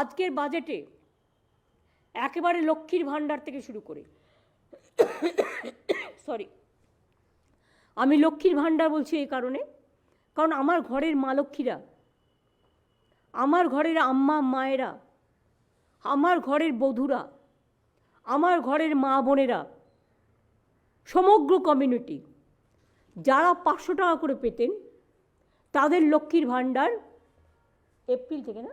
আজকের বাজেটে একেবারে লক্ষ্মীর ভাণ্ডার থেকে শুরু করে সরি, আমি লক্ষ্মীর ভাণ্ডার বলছি এই কারণে, কারণ আমার ঘরের মা লক্ষ্মীরা, আমার ঘরের আম্মা মায়েরা, আমার ঘরের বধূরা, আমার ঘরের মা বোনেরা, সমগ্র কমিউনিটি, যারা পাঁচশো টাকা করে পেতেন, তাদের লক্ষ্মীর ভাণ্ডার এপ্রিল থেকে না?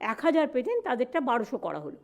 এক হাজার পেতেন তাদেরটা বারোশো করা হলো।